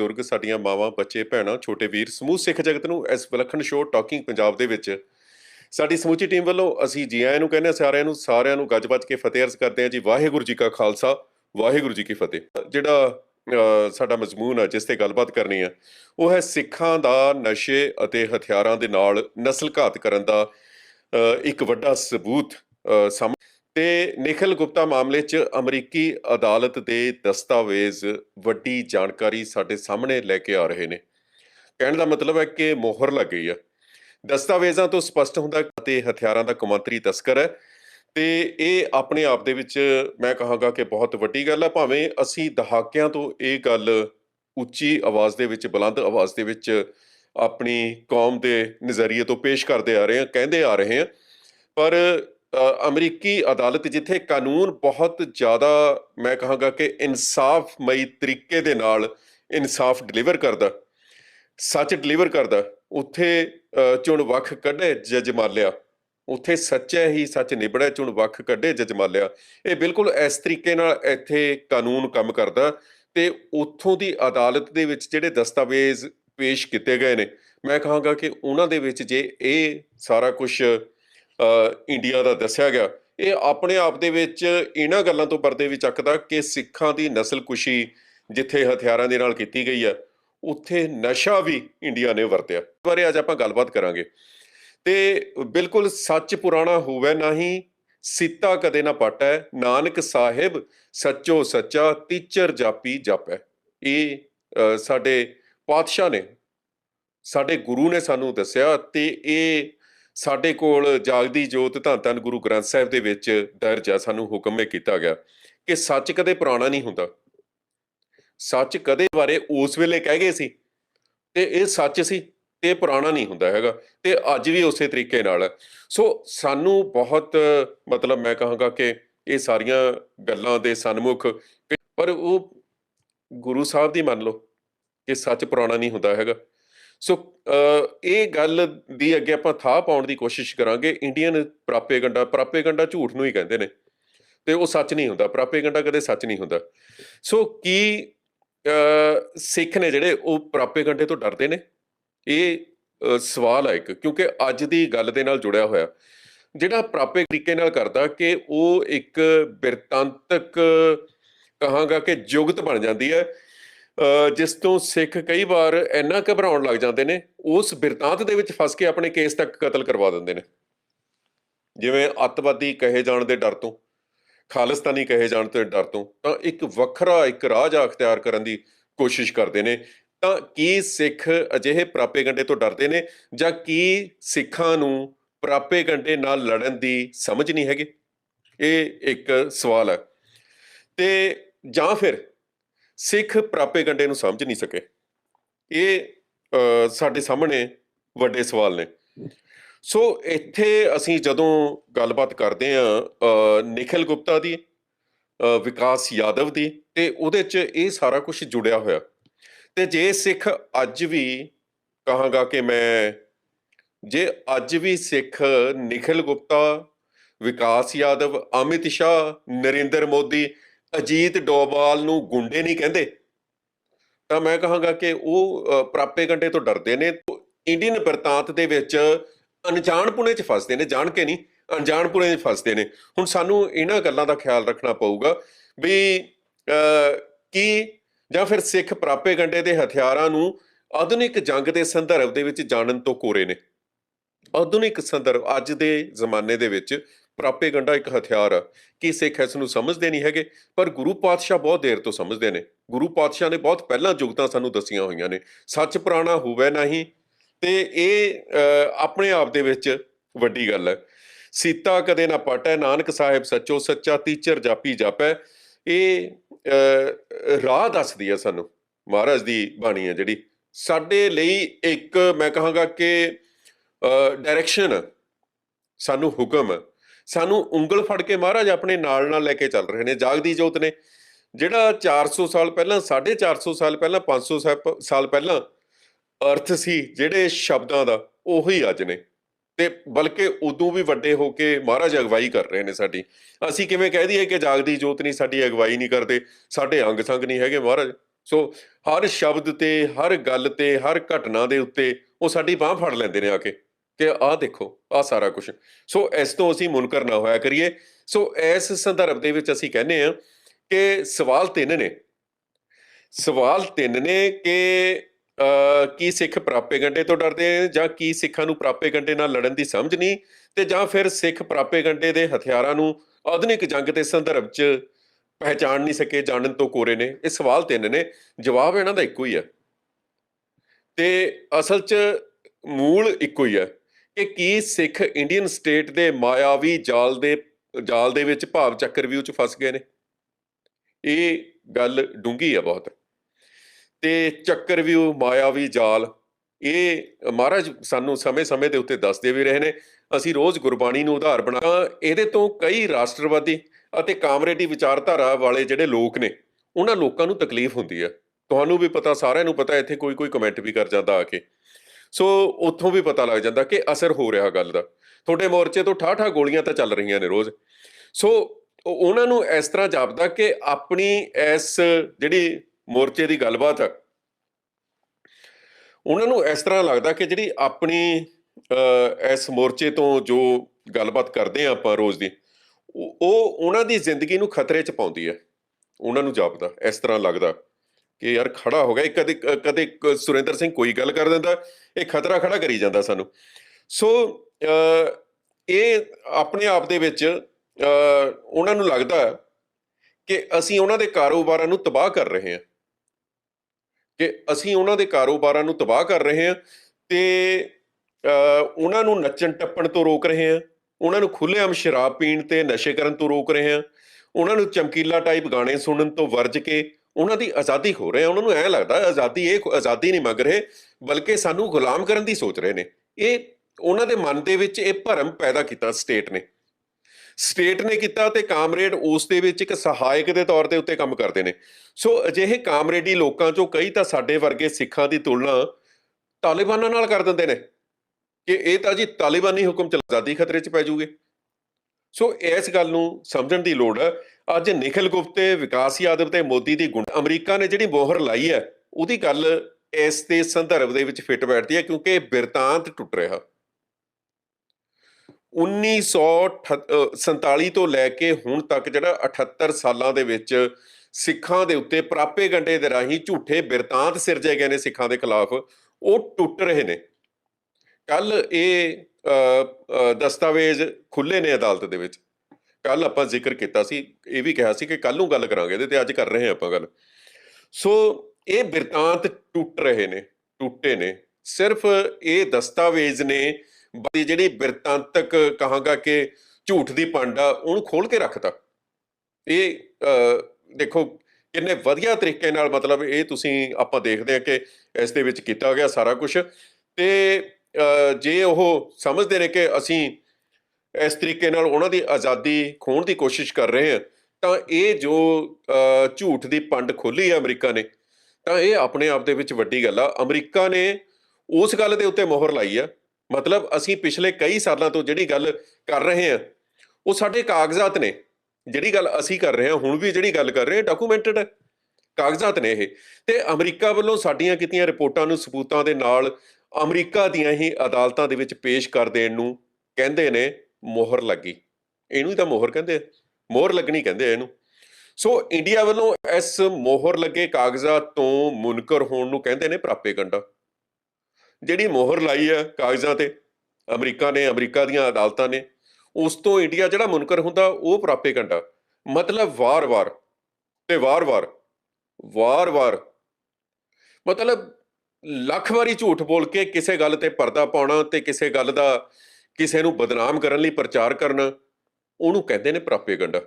ਬਜ਼ੁਰਗ ਸਾਡੀਆਂ ਮਾਵਾਂ, ਬੱਚੇ, ਭੈਣਾਂ, ਛੋਟੇ ਵੀਰ ਸਮੂਹ ਸਿੱਖ ਜਗਤ ਨੂੰ ਇਸ ਵਿਲੱਖਣ ਸ਼ੋਅ ਟਾਕਿੰਗ ਪੰਜਾਬ ਦੇ ਵਿੱਚ ਸਾਡੀ ਸਮੁੱਚੀ ਟੀਮ ਵੱਲੋਂ ਅਸੀਂ ਜੀ ਆਇਆਂ ਨੂੰ ਕਹਿੰਦੇ ਹਾਂ, ਸਾਰਿਆਂ ਨੂੰ ਸਾਰਿਆਂ ਨੂੰ ਗੱਜ-ਵੱਜ ਕੇ ਫਤਿਹ ਅਰਜ਼ ਕਰਦੇ ਹਾਂ ਜੀ, ਵਾਹਿਗੁਰੂ ਜੀ ਕਾ ਖਾਲਸਾ, ਵਾਹਿਗੁਰੂ ਜੀ ਕੀ ਫਤਿਹ। ਜਿਹੜਾ ਸਾਡਾ ਮਜ਼ਮੂਨ ਹੈ ਜਿਸ ਤੇ ਗੱਲਬਾਤ ਕਰਨੀ ਹੈ ਉਹ ਹੈ ਸਿੱਖਾਂ ਦਾ ਨਸ਼ੇ ਅਤੇ ਹਥਿਆਰਾਂ ਦੇ ਨਾਲ ਨਸਲ ਘਾਤ ਕਰਨ ਦਾ ਇੱਕ ਵੱਡਾ ਸਬੂਤ ਸਾਹਮਣੇ ਤੇ ਨਿਖਿਲ ਗੁਪਤਾ ਮਾਮਲੇ 'ਚ ਅਮਰੀਕੀ ਅਦਾਲਤ ਦੇ ਦਸਤਾਵੇਜ਼ ਵੱਡੀ ਜਾਣਕਾਰੀ ਸਾਡੇ ਸਾਹਮਣੇ ਲੈ ਕੇ ਆ ਰਹੇ ਨੇ। ਕਹਿਣ ਦਾ ਮਤਲਬ ਹੈ ਕਿ ਮੋਹਰ ਲੱਗ ਗਈ ਹੈ ਦਸਤਾਵੇਜ਼ਾਂ ਤੋਂ ਸਪਸ਼ਟ ਹੁੰਦਾ ਕਿ ਹਥਿਆਰਾਂ ਦਾ ਕੌਮਾਂਤਰੀ ਤਸਕਰ ਹੈ ਤੇ ਇਹ ਆਪਣੇ ਆਪ ਦੇ ਵਿੱਚ ਮੈਂ ਕਹਾਂਗਾ ਕਿ ਬਹੁਤ ਵੱਡੀ ਗੱਲ ਹੈ ਭਾਵੇਂ ਅਸੀਂ ਦਹਾਕਿਆਂ ਤੋਂ ਇਹ ਗੱਲ ਉੱਚੀ ਆਵਾਜ਼ ਦੇ ਵਿੱਚ, ਬੁਲੰਦ ਆਵਾਜ਼ ਦੇ ਵਿੱਚ ਆਪਣੀ ਕੌਮ ਦੇ ਨਜ਼ਰੀਏ ਤੋਂ ਪੇਸ਼ ਕਰਦੇ ਆ ਰਹੇ ਹਾਂ, ਕਹਿੰਦੇ ਆ ਰਹੇ ਹਾਂ। ਪਰ ਅਮਰੀਕੀ ਅਦਾਲਤ ਜਿੱਥੇ ਕਾਨੂੰਨ ਬਹੁਤ ਜ਼ਿਆਦਾ, ਮੈਂ ਕਹਾਂਗਾ ਕਿ ਇਨਸਾਫਮਈ ਤਰੀਕੇ ਦੇ ਨਾਲ ਇਨਸਾਫ ਡਿਲੀਵਰ ਕਰਦਾ, ਸੱਚ ਡਿਲੀਵਰ ਕਰਦਾ, ਉੱਥੇ ਚੁਣ ਵੱਖ ਕੱਢੇ ਜਜ ਮਾਲਿਆ, ਉੱਥੇ ਸੱਚਾ ਹੀ ਸੱਚ ਨਿਬੜਿਆ ਚੁਣ ਵੱਖ ਕੱਢੇ ਜਜ ਮਾਲਿਆ, ਇਹ ਬਿਲਕੁਲ ਇਸ ਤਰੀਕੇ ਨਾਲ ਇੱਥੇ ਕਾਨੂੰਨ ਕੰਮ ਕਰਦਾ ਤੇ ਉੱਥੋਂ ਦੀ ਅਦਾਲਤ ਦੇ ਵਿੱਚ ਜਿਹੜੇ ਦਸਤਾਵੇਜ਼ ਪੇਸ਼ ਕੀਤੇ ਗਏ ਨੇ, ਮੈਂ ਕਹਾਂਗਾ ਕਿ ਉਹਨਾਂ ਦੇ ਵਿੱਚ ਜੇ ਇਹ ਸਾਰਾ ਕੁਝ ਇੰਡੀਆ ਦਾ ਦੱਸਿਆ ਗਿਆ। ਇਹ ਆਪਣੇ ਆਪ ਦੇ ਵਿੱਚ ਇਹਨਾਂ ਗੱਲਾਂ ਤੋਂ ਪਰਦੇ ਵੀ ਚੱਕਦਾ ਕਿ ਸਿੱਖਾਂ ਦੀ ਨਸਲਕੁਸ਼ੀ ਜਿੱਥੇ ਹਥਿਆਰਾਂ ਦੇ ਨਾਲ ਕੀਤੀ ਗਈ ਹੈ, ਉੱਥੇ ਨਸ਼ਾ ਵੀ ਇੰਡੀਆ ਨੇ ਵਰਤਿਆ। ਇਸ ਬਾਰੇ ਅੱਜ ਆਪਾਂ ਗੱਲਬਾਤ ਕਰਾਂਗੇ। ਤੇ ਬਿਲਕੁਲ ਸੱਚ ਪੁਰਾਣਾ ਹੋਵੇ ਨਹੀਂ ਸੀਤਾ ਕਦੇ ਨਾ ਪਟੈ, ਨਾਨਕ ਸਾਹਿਬ ਸੱਚੋ ਸੱਚਾ, ਤੀਚਰ ਜਾਪੀ ਜਾਪੈ। ਇਹ ਸਾਡੇ ਪਾਤਸ਼ਾਹ ਨੇ, ਸਾਡੇ ਗੁਰੂ ਨੇ ਸਾਨੂੰ ਦੱਸਿਆ ਤੇ ਇਹ ਸਾਡੇ ਕੋਲ ਜਾਗਦੀ ਜੋਤ ਧੰਨ ਧੰਨ ਗੁਰੂ ਗ੍ਰੰਥ ਸਾਹਿਬ ਦੇ ਵਿੱਚ ਦਰਜ ਆ, ਸਾਨੂੰ ਹੁਕਮ ਇਹ ਕੀਤਾ ਗਿਆ ਕਿ ਸੱਚ ਕਦੇ ਪੁਰਾਣਾ ਨਹੀਂ ਹੁੰਦਾ ਸੱਚ ਕਦੇ ਬਾਰੇ ਉਸ ਵੇਲੇ ਕਹਿ ਗਏ ਸੀ ਤੇ ਇਹ ਸੱਚ ਸੀ ਤੇ ਪੁਰਾਣਾ ਨਹੀਂ ਹੁੰਦਾ ਹੈਗਾ ਤੇ ਅੱਜ ਵੀ ਉਸੇ ਤਰੀਕੇ ਨਾਲ ਹੈ। ਸੋ ਸਾਨੂੰ ਬਹੁਤ ਮਤਲਬ ਮੈਂ ਕਹਾਂਗਾ ਕਿ ਇਹ ਸਾਰੀਆਂ ਗੱਲਾਂ ਦੇ ਸਨਮੁਖ ਪਰ ਉਹ ਗੁਰੂ ਸਾਹਿਬ ਦੀ ਮੰਨ ਲਓ ਕਿ ਸੱਚ ਪੁਰਾਣਾ ਨਹੀਂ ਹੁੰਦਾ ਹੈਗਾ ਸੋ ਇਹ ਗੱਲ ਦੀ ਅੱਗੇ ਆਪਾਂ ਥਾਹ ਪਾਉਣ ਦੀ ਕੋਸ਼ਿਸ਼ ਕਰਾਂਗੇ। ਇੰਡੀਅਨ ਪ੍ਰਾਪੇਗੰਡਾ ਪ੍ਰਾਪੇਗੰਡਾ ਝੂਠ ਨੂੰ ਹੀ ਕਹਿੰਦੇ ਨੇ। ਤੇ ਉਹ ਸੱਚ ਨਹੀਂ ਹੁੰਦਾ। ਪ੍ਰਾਪੇਗੰਡਾ ਕਦੇ ਸੱਚ ਨਹੀਂ ਹੁੰਦਾ। ਸੋ ਕੀ ਸਿੱਖ ਨੇ ਜਿਹੜੇ ਉਹ ਪ੍ਰਾਪੇਗੰਡੇ ਤੋਂ ਡਰਦੇ ਨੇ? ਇਹ ਸਵਾਲ ਹੈ ਇੱਕ। ਕਿਉਂਕਿ ਅੱਜ ਦੀ ਗੱਲ ਦੇ ਨਾਲ ਜੁੜਿਆ ਹੋਇਆ। ਜਿਹੜਾ ਪ੍ਰਾਪੇ ਤਰੀਕੇ ਨਾਲ ਕਰਦਾ ਕਿ ਉਹ ਇੱਕ ਬਿਰਤਾਂਤਕ ਕਹਾਂਗਾ ਕਿ ਜੁਗਤ ਬਣ ਜਾਂਦੀ ਹੈ। ਜਿਸ ਤੋਂ ਸਿੱਖ ਕਈ ਵਾਰ ਇੰਨਾ ਘਬਰਾਉਣ ਲੱਗ ਜਾਂਦੇ ਨੇ, ਉਸ ਬਿਰਤਾਂਤ ਦੇ ਵਿੱਚ ਫਸ ਕੇ ਆਪਣੇ ਕੇਸ ਤੱਕ ਕਤਲ ਕਰਵਾ ਦਿੰਦੇ ਨੇ। ਜਿਵੇਂ ਅੱਤਵਾਦੀ ਕਹੇ ਜਾਣ ਦੇ ਡਰ ਤੋਂ, ਖਾਲਿਸਤਾਨੀ ਕਹੇ ਜਾਣ ਦੇ ਡਰ ਤੋਂ, ਤਾਂ ਇੱਕ ਵੱਖਰਾ, ਇੱਕ ਰਾਹ ਜਾ ਅਖਤਿਆਰ ਕਰਨ ਦੀ ਕੋਸ਼ਿਸ਼ ਕਰਦੇ ਨੇ। ਤਾਂ ਕੀ ਸਿੱਖ ਅਜਿਹੇ ਪ੍ਰਾਪੇਗੰਡੇ ਤੋਂ ਡਰਦੇ ਨੇ, ਜਾਂ ਕੀ ਸਿੱਖਾਂ ਨੂੰ ਪ੍ਰਾਪੇਗੰਡੇ ਨਾਲ ਲੜਨ ਦੀ ਸਮਝ ਨਹੀਂ ਹੈਗੀ? ਇਹ ਇੱਕ ਸਵਾਲ ਹੈ। ਤੇ ਜਾਂ ਫਿਰ ਸਿੱਖ ਪ੍ਰਾਪੇਗੰਡੇ ਨੂੰ ਸਮਝ ਨਹੀਂ ਸਕੇ। ਇਹ ਸਾਡੇ ਸਾਹਮਣੇ ਵੱਡੇ ਸਵਾਲ ਨੇ। ਸੋ ਇੱਥੇ ਅਸੀਂ ਜਦੋਂ ਗੱਲਬਾਤ ਕਰਦੇ ਆ ਨਿਖਿਲ ਗੁਪਤਾ ਦੀ ਵਿਕਾਸ ਯਾਦਵ ਦੀ, ਤੇ ਉਹਦੇ 'ਚ ਇਹ ਸਾਰਾ ਕੁਝ ਜੁੜਿਆ ਹੋਇਆ। ਤੇ ਜੇ ਸਿੱਖ ਅੱਜ ਵੀ ਕਹਾਂਗਾ ਕਿ ਮੈਂ, ਜੇ ਅੱਜ ਵੀ ਸਿੱਖ ਨਿਖਿਲ ਗੁਪਤਾ, ਵਿਕਾਸ ਯਾਦਵ, ਅਮਿਤ ਸ਼ਾਹ, ਨਰਿੰਦਰ ਮੋਦੀ ਅਜੀਤ ਡੋਵਾਲ ਨੂੰ ਗੁੰਡੇ ਨਹੀਂ ਕਹਿੰਦੇ। ਤਾਂ ਮੈਂ ਕਹਾਂਗਾ ਕਿ ਉਹ ਪ੍ਰਾਪੇ ਪ੍ਰਾਪੇਗੰਡੇ ਤੋਂ ਡਰਦੇ ਨੇ। ਇੰਡੀਅਨ ਬਰਤਾਂਤ ਦੇ ਵਿੱਚ ਅਣਜਾਣਪੁਣੇ 'ਚ ਫਸਦੇ ਨੇ ਜਾਣ ਕੇ ਨਹੀਂ ਅਣਜਾਣਪੁਣੇ 'ਚ ਫਸਦੇ ਨੇ। ਹੁਣ ਸਾਨੂੰ ਇਹਨਾਂ ਗੱਲਾਂ ਦਾ ਖਿਆਲ ਰੱਖਣਾ ਪਊਗਾ ਵੀ ਅ, ਕੀ ਜਾਂ ਫਿਰ ਸਿੱਖ ਪ੍ਰਾਪੇ ਪ੍ਰਾਪੇਗੰਡੇ ਦੇ ਹਥਿਆਰਾਂ ਨੂੰ ਆਧੁਨਿਕ ਜੰਗ ਦੇ ਸੰਦਰਭ ਦੇ ਵਿੱਚ ਜਾਣਨ ਤੋਂ ਕੋਰੇ ਨੇ। ਆਧੁਨਿਕ ਸੰਦਰਭ ਅੱਜ ਦੇ ਜ਼ਮਾਨੇ ਦੇ ਵਿੱਚ ਪ੍ਰਾਪੇਗੰਡਾ ਇੱਕ ਹਥਿਆਰ ਆ। ਕਿ ਸਿੱਖ ਇਸ ਨੂੰ ਸਮਝਦੇ ਨਹੀਂ ਹੈਗੇ? ਪਰ ਗੁਰੂ ਪਾਤਸ਼ਾਹ ਬਹੁਤ ਦੇਰ ਤੋਂ ਸਮਝਦੇ ਨੇ। ਗੁਰੂ ਪਾਤਸ਼ਾਹ ਨੇ ਬਹੁਤ ਪਹਿਲਾਂ ਜੁਗਤਾਂ ਸਾਨੂੰ ਦੱਸੀਆਂ ਹੋਈਆਂ ਨੇ। ਸੱਚ ਪੁਰਾਣਾ ਹੋਵੇ ਨਹੀਂ ਤੇ ਇਹ ਆਪਣੇ ਆਪ ਦੇ ਵਿੱਚ ਵੱਡੀ ਗੱਲ ਹੈ। ਸੀਤਾ ਕਦੇ ਨਾ ਪਟੈ, ਨਾਨਕ ਸਾਹਿਬ ਸੱਚੋ ਸੱਚਾ, ਤੀਚਰ ਜਾਪੀ ਜਾਪੈ। ਇਹ ਰਾਹ ਦੱਸਦੀ ਹੈ ਸਾਨੂੰ, ਮਹਾਰਾਜ ਦੀ ਬਾਣੀ ਹੈ ਜਿਹੜੀ। ਸਾਡੇ ਲਈ ਇੱਕ, ਮੈਂ ਕਹਾਂਗਾ ਕਿ ਡਾਇਰੈਕਸ਼ਨ ਸਾਨੂੰ ਹੁਕਮ ਸਾਨੂੰ ਉਂਗਲ ਫੜ ਕੇ ਮਹਾਰਾਜ ਆਪਣੇ ਨਾਲ ਨਾਲ ਲੈ ਕੇ ਚੱਲ ਰਹੇ ਨੇ, ਜਾਗਦੀ ਜੋਤ ਨੇ। ਜਿਹੜਾ 400 ਸਾਲ ਪਹਿਲਾਂ 450 ਸਾਲ ਪਹਿਲਾਂ 500 ਸਾਲ- ਸਾਲ ਪਹਿਲਾਂ ਅਰਥ ਸੀ, ਜਿਹੜੇ ਸ਼ਬਦਾਂ ਦਾ, ਉਹੀ ਅੱਜ ਨੇ। ਤੇ ਬਲਕਿ ਉਦੋਂ ਵੀ ਵੱਡੇ ਹੋ ਕੇ ਮਹਾਰਾਜ ਅਗਵਾਈ ਕਰ ਰਹੇ ਨੇ ਸਾਡੀ। ਅਸੀਂ ਕਿਵੇਂ ਕਹਿ ਦਈਏ ਕਿ ਜਾਗਦੀ ਜੋਤ ਨਹੀਂ, ਸਾਡੀ ਅਗਵਾਈ ਨਹੀਂ ਕਰਦੇ, ਸਾਡੇ ਅੰਗ ਸੰਗ ਨਹੀਂ ਹੈਗੇ ਮਹਾਰਾਜ। ਸੋ ਹਰ ਸ਼ਬਦ ਤੇ, ਹਰ ਗੱਲ ਤੇ, ਹਰ ਘਟਨਾ ਦੇ ਉੱਤੇ ਉਹ ਸਾਡੀ ਬਾਹ ਫੜ ਲੈਂਦੇ ਨੇ ਆ ਕੇ। ਕਿ ਆਹ ਦੇਖੋ, ਆਹ ਸਾਰਾ ਕੁਝ ਸੋ ਇਸ ਤੋਂ ਅਸੀਂ ਮੁਨਕਰ ਨਾ ਹੋਇਆ ਕਰੀਏ। ਸੋ ਇਸ ਸੰਦਰਭ ਦੇ ਵਿੱਚ ਅਸੀਂ ਕਹਿੰਦੇ ਆ ਕਿ ਸਵਾਲ ਤਿੰਨ ਨੇ। ਸਵਾਲ ਤਿੰਨ ਨੇ ਕਿ ਕੀ ਸਿੱਖ ਪ੍ਰਾਪੇਗੰਡੇ ਤੋਂ ਡਰਦੇ ਨੇ ਜਾਂ ਕੀ ਸਿੱਖਾਂ ਨੂੰ ਪ੍ਰਾਪੇਗੰਡੇ ਨਾਲ ਲੜਨ ਦੀ ਸਮਝ ਨਹੀਂ? ਤੇ ਜਾਂ ਫਿਰ ਸਿੱਖ ਪ੍ਰਾਪੇਗੰਡੇ ਦੇ ਹਥਿਆਰਾਂ ਨੂੰ ਆਧੁਨਿਕ ਜੰਗ ਦੇ ਸੰਦਰਭ 'ਚ ਪਹਿਚਾਣ ਨਹੀਂ ਸਕੇ, ਜਾਣਨ ਤੋਂ ਕੋਰੇ ਨੇ। ਇਹ ਸਵਾਲ ਤਿੰਨ ਨੇ। ਜਵਾਬ ਇਹਨਾਂ ਦਾ ਇੱਕੋ ਹੀ ਹੈ। ਤੇ ਅਸਲ 'ਚ ਮੂਲ ਇੱਕੋ ਹੀ ਹੈ। ਕਿ ਕੀ ਸਿੱਖ ਇੰਡੀਅਨ ਸਟੇਟ ਦੇ ਮਾਇਆਵੀ ਜਾਲ ਦੇ ਜਾਲ ਦੇ ਵਿੱਚ ਭਾਵ ਚੱਕਰਵਿਊਹ 'ਚ ਫਸ ਗਏ ਨੇ? ਇਹ ਗੱਲ ਡੂੰਗੀ ਆ ਬਹੁਤ। ਤੇ ਚੱਕਰਵਿਊਹ ਮਾਇਆਵੀ ਜਾਲ, ਇਹ ਮਹਾਰਾਜ ਸਾਨੂੰ ਸਮੇਂ-ਸਮੇਂ ਦੇ ਉੱਤੇ ਦੱਸਦੇ ਵੀ ਰਹੇ ਨੇ, ਅਸੀਂ ਰੋਜ਼ ਗੁਰਬਾਣੀ ਨੂੰ ਉਧਾਰ ਬਣਾ ਇਹਦੇ ਤੋਂ ਕਈ ਰਾਸ਼ਟਰਵਾਦੀ ਅਤੇ ਕਾਮਰੇਡੀ ਵਿਚਾਰਧਾਰਾ ਵਾਲੇ ਜਿਹੜੇ ਲੋਕ ਨੇ, ਉਹਨਾਂ ਲੋਕਾਂ ਨੂੰ ਤਕਲੀਫ ਹੁੰਦੀ ਹੈ ਤੁਹਾਨੂੰ ਵੀ ਪਤਾ, ਸਾਰਿਆਂ ਨੂੰ ਪਤਾ, ਇੱਥੇ ਕੋਈ ਕੋਈ ਕਮੈਂਟ ਵੀ ਕਰ ਜਾਂਦਾ ਆ ਕੇ। ਸੋ ਉੱਥੋਂ ਵੀ ਪਤਾ ਲੱਗ ਜਾਂਦਾ ਕਿ ਅਸਰ ਹੋ ਰਿਹਾ ਗੱਲ ਦਾ। ਤੁਹਾਡੇ ਮੋਰਚੇ ਤੋਂ ਠਾਠਾ ਗੋਲੀਆਂ ਤਾਂ ਚੱਲ ਰਹੀਆਂ ਨੇ ਰੋਜ਼। ਸੋ ਉਹਨਾਂ ਨੂੰ ਇਸ ਤਰ੍ਹਾਂ ਜਾਪਦਾ ਕਿ ਆਪਣੀ ਇਸ ਜਿਹੜੀ ਮੋਰਚੇ ਦੀ ਗੱਲਬਾਤ ਆ ਉਹਨਾਂ ਨੂੰ ਇਸ ਤਰ੍ਹਾਂ ਲੱਗਦਾ ਕਿ ਜਿਹੜੀ ਆਪਣੀ ਅਹ, ਇਸ ਮੋਰਚੇ ਤੋਂ ਜੋ ਗੱਲਬਾਤ ਕਰਦੇ ਆ ਆਪਾਂ ਰੋਜ਼ ਦੀ ਉਹ ਉਹਨਾਂ ਦੀ ਜ਼ਿੰਦਗੀ ਨੂੰ ਖਤਰੇ 'ਚ ਪਾਉਂਦੀ ਹੈ। ਉਹਨਾਂ ਨੂੰ ਜਾਪਦਾ ਇਸ ਤਰ੍ਹਾਂ ਲੱਗਦਾ। ਕਿ ਯਾਰ ਖੜਾ ਹੋ ਗਿਆ ਇਹ ਕਦੇ ਕਦੇ ਕ- ਸੁਰਿੰਦਰ ਸਿੰਘ ਕੋਈ ਗੱਲ ਕਰ ਦਿੰਦਾ, ਇਹ ਖਤਰਾ ਖੜਾ ਕਰੀ ਜਾਂਦਾ ਸਾਨੂੰ। ਸੋ ਇਹ ਆਪਣੇ ਆਪ ਦੇ ਵਿੱਚ ਉਹਨਾਂ ਨੂੰ ਲੱਗਦਾ ਕਿ ਅਸੀਂ ਉਹਨਾਂ ਦੇ ਕਾਰੋਬਾਰਾਂ ਨੂੰ ਤਬਾਹ ਕਰ ਰਹੇ ਹਾਂ। ਕਿ ਅਸੀਂ ਉਹਨਾਂ ਦੇ ਕਾਰੋਬਾਰਾਂ ਨੂੰ ਤਬਾਹ ਕਰ ਰਹੇ ਹਾਂ ਤੇ ਉਹਨਾਂ ਨੂੰ ਨੱਚਣ ਟੱਪਣ ਤੋਂ ਰੋਕ ਰਹੇ ਹਾਂ, ਉਹਨਾਂ ਨੂੰ ਖੁੱਲ੍ਹੇਆਮ ਸ਼ਰਾਬ ਪੀਣ ਤੇ ਨਸ਼ੇ ਕਰਨ ਤੋਂ ਰੋਕ ਰਹੇ ਹਾਂ, ਉਹਨਾਂ ਨੂੰ ਚਮਕੀਲਾ ਟਾਈਪ ਗਾਣੇ ਸੁਣਨ ਤੋਂ ਵਰਜ ਕੇ ਉਹਨਾਂ ਦੀ ਆਜ਼ਾਦੀ ਖੋ ਰਹੇ ਆ। ਉਹਨਾਂ ਨੂੰ ਐ ਲੱਗਦਾ, ਆਜ਼ਾਦੀ ਇਹ ਆਜ਼ਾਦੀ ਨਹੀਂ ਮੰਗ ਰਹੇ, ਬਲਕਿ ਸਾਨੂੰ ਗੁਲਾਮ ਕਰਨ ਦੀ ਸੋਚ ਰਹੇ ਨੇ। ਇਹ ਉਹਨਾਂ ਦੇ ਮਨ ਦੇ ਵਿੱਚ ਇਹ ਭਰਮ ਪੈਦਾ ਕੀਤਾ ਸਟੇਟ ਨੇ। ਸਟੇਟ ਨੇ ਕੀਤਾ ਤੇ ਕਾਮਰੇਡ ਉਸ ਦੇ ਵਿੱਚ ਇੱਕ ਸਹਾਇਕ ਦੇ ਤੌਰ ਤੇ ਉੱਤੇ ਕੰਮ ਕਰਦੇ ਨੇ। ਸੋ ਅਜਿਹੇ ਕਾਮਰੇਡੀ ਲੋਕਾਂ ਚੋਂ ਕਈ ਤਾਂ ਸਾਡੇ ਵਰਗੇ ਸਿੱਖਾਂ ਦੀ ਤੁਲਨਾ ਤਾਲਿਬਾਨਾਂ ਨਾਲ ਕਰ ਦਿੰਦੇ ਨੇ। ਕਿ ਇਹ ਤਾਂ ਜੀ ਤਾਲਿਬਾਨੀ ਹੁਕਮ ਚ ਆਜ਼ਾਦੀ ਖਤਰੇ 'ਚ ਪੈ ਜੂਗੇ। ਸੋ ਇਸ ਗੱਲ ਨੂੰ ਸਮਝਣ ਦੀ ਲੋੜ ਹੈ। ਅੱਜ ਨਿਖਿਲ ਗੁਪਤੇ ਵਿਕਾਸ ਯਾਦਵ ਤੇ ਮੋਦੀ ਦੀ ਗੁੰਡ ਅਮਰੀਕਾ ਨੇ ਜਿਹੜੀ ਮੋਹਰ ਲਾਈ ਹੈ, ਉਹਦੀ ਗੱਲ ਇਸ ਦੇ ਸੰਦਰਭ ਦੇ ਵਿੱਚ ਫਿੱਟ ਬੈਠਦੀ ਹੈ ਕਿਉਂਕਿ ਬਿਰਤਾਂਤ ਟੁੱਟ ਰਿਹਾ। 1947 ਤੋਂ ਲੈ ਕੇ ਹੁਣ ਤੱਕ ਜਿਹੜਾ 78 ਸਾਲਾਂ ਦੇ ਵਿੱਚ ਸਿੱਖਾਂ ਦੇ ਉੱਤੇ ਪ੍ਰਾਪੇ ਪ੍ਰਾਪੇਗੰਡੇ ਦੇ ਰਾਹੀਂ ਝੂਠੇ ਬਿਰਤਾਂਤ ਸਿਰਜੇ ਗਏ ਨੇ ਸਿੱਖਾਂ ਦੇ ਖਿਲਾਫ, ਉਹ ਟੁੱਟ ਰਹੇ ਨੇ। ਕੱਲ ਇਹ ਦਸਤਾਵੇਜ਼ ਖੁੱਲੇ ਨੇ ਅਦਾਲਤ ਦੇ ਵਿੱਚ। ਕੱਲ ਆਪਾਂ ਜ਼ਿਕਰ ਕੀਤਾ ਸੀ, ਇਹ ਵੀ ਕਿਹਾ ਸੀ ਕਿ ਕੱਲ ਨੂੰ ਗੱਲ ਕਰਾਂਗੇ, ਇਹਦੇ ਤੇ ਅੱਜ ਕਰ ਰਹੇ ਹਾਂ ਆਪਾਂ ਗੱਲ। ਸੋ, ਇਹ ਬਿਰਤਾਂਤ ਟੁੱਟ ਰਹੇ ਨੇ, ਟੁੱਟੇ ਨੇ। ਸਿਰਫ ਇਹ ਦਸਤਾਵੇਜ਼ ਨੇ ਜਿਹੜੀ ਬਿਰਤਾਂਤਕ ਕਹਾਂਗਾ ਕਿ ਝੂਠ ਦੀ ਪੰਡ ਆ, ਉਹਨੂੰ ਖੋਲ ਕੇ ਰੱਖਤਾ। ਇਹ ਦੇਖੋ, ਕਿੰਨੇ ਵਧੀਆ ਤਰੀਕੇ ਨਾਲ ਮਤਲਬ ਇਹ ਤੁਸੀਂ ਆਪਾਂ ਦੇਖਦੇ ਹਾਂ ਕਿ ਇਸ ਦੇ ਵਿੱਚ ਕੀਤਾ ਗਿਆ ਸਾਰਾ ਕੁਝ ਤੇ ਜੇ ਉਹ ਸਮਝਦੇ ਨੇ ਕਿ ਅਸੀਂ ਇਸ ਤਰੀਕੇ ਨਾਲ ਉਹਨਾਂ ਦੀ ਆਜ਼ਾਦੀ ਖੋਣ ਦੀ ਕੋਸ਼ਿਸ਼ ਕਰ ਰਹੇ ਹਾਂ, ਤਾਂ ਇਹ ਜੋ ਝੂਠ ਦੀ ਪੰਡ ਖੋਲੀ ਹੈ ਅਮਰੀਕਾ ਨੇ, ਤਾਂ ਇਹ ਆਪਣੇ ਆਪ ਦੇ ਵਿੱਚ ਵੱਡੀ ਗੱਲ ਆ। ਅਮਰੀਕਾ ਨੇ ਉਸ ਗੱਲ ਦੇ ਉੱਤੇ ਮੋਹਰ ਲਾਈ ਆ। ਮਤਲਬ ਅਸੀਂ ਪਿਛਲੇ ਕਈ ਸਾਲਾਂ ਤੋਂ ਜਿਹੜੀ ਗੱਲ ਕਰ ਰਹੇ ਹਾਂ, ਉਹ ਸਾਡੇ ਕਾਗਜ਼ਾਤ ਨੇ। ਜਿਹੜੀ ਗੱਲ ਅਸੀਂ ਕਰ ਰਹੇ ਹਾਂ, ਹੁਣ ਵੀ ਜਿਹੜੀ ਗੱਲ ਕਰ ਰਹੇ ਹਾਂ ਡਾਕੂਮੈਂਟਡ ਹੈ ਕਾਗਜ਼ਾਤ ਨੇ ਇਹ। ਤੇ ਅਮਰੀਕਾ ਵੱਲੋਂ ਸਾਡੀਆਂ ਕੀਤੀਆਂ ਰਿਪੋਰਟਾਂ ਨੂੰ ਸਬੂਤਾਂ ਦੇ ਨਾਲ ਅਮਰੀਕਾ ਦੀਆਂ ਹੀ ਅਦਾਲਤਾਂ ਦੇ ਵਿੱਚ ਪੇਸ਼ ਕਰ ਦੇਣ ਨੂੰ ਕਹਿੰਦੇ ਨੇ ਮੋਹਰ ਲੱਗੀ। ਇਹਨੂੰ ਹੀ ਤਾਂ ਮੋਹਰ ਕਹਿੰਦੇ ਮੋਹਰ ਲੱਗਣੀ ਕਹਿੰਦੇ ਆ ਇਹਨੂੰ। ਸੋ ਇੰਡੀਆ ਵੱਲੋਂ ਇਸ ਮੋਹਰ ਲੱਗੇ ਕਾਗਜ਼ਾਤ ਤੋਂ ਮੁਨਕਰ ਹੋਣ ਨੂੰ ਕਹਿੰਦੇ ਨੇ ਪ੍ਰਾਪੇਗੰਡਾ। ਜਿਹੜੀ ਮੋਹਰ ਲਾਈ ਹੈ ਕਾਗਜ਼ਾਂ ਤੇ, ਅਮਰੀਕਾ ਨੇ, ਅਮਰੀਕਾ ਦੀਆਂ ਅਦਾਲਤਾਂ ਨੇ, ਉਸ ਤੋਂ ਇੰਡੀਆ ਜਿਹੜਾ ਮੁਨਕਰ ਹੁੰਦਾ, ਉਹ ਪ੍ਰਾਪੇਗੰਡਾ। ਮਤਲਬ ਵਾਰ-ਵਾਰ ਤੇ ਵਾਰ-ਵਾਰ ਵਾਰ-ਵਾਰ। ਮਤਲਬ ਲੱਖ ਵਾਰੀ ਝੂਠ ਬੋਲ ਕੇ ਕਿਸੇ ਗੱਲ ਤੇ ਪਰਦਾ ਪਾਉਣਾ ਤੇ ਕਿਸੇ ਗੱਲ ਦਾ ਕਿਸੇ ਨੂੰ ਬਦਨਾਮ ਕਰਨ ਲਈ ਪ੍ਰਚਾਰ ਕਰਨਾ, ਉਹਨੂੰ ਕਹਿੰਦੇ ਨੇ ਪ੍ਰਾਪੇਗੰਡਾ।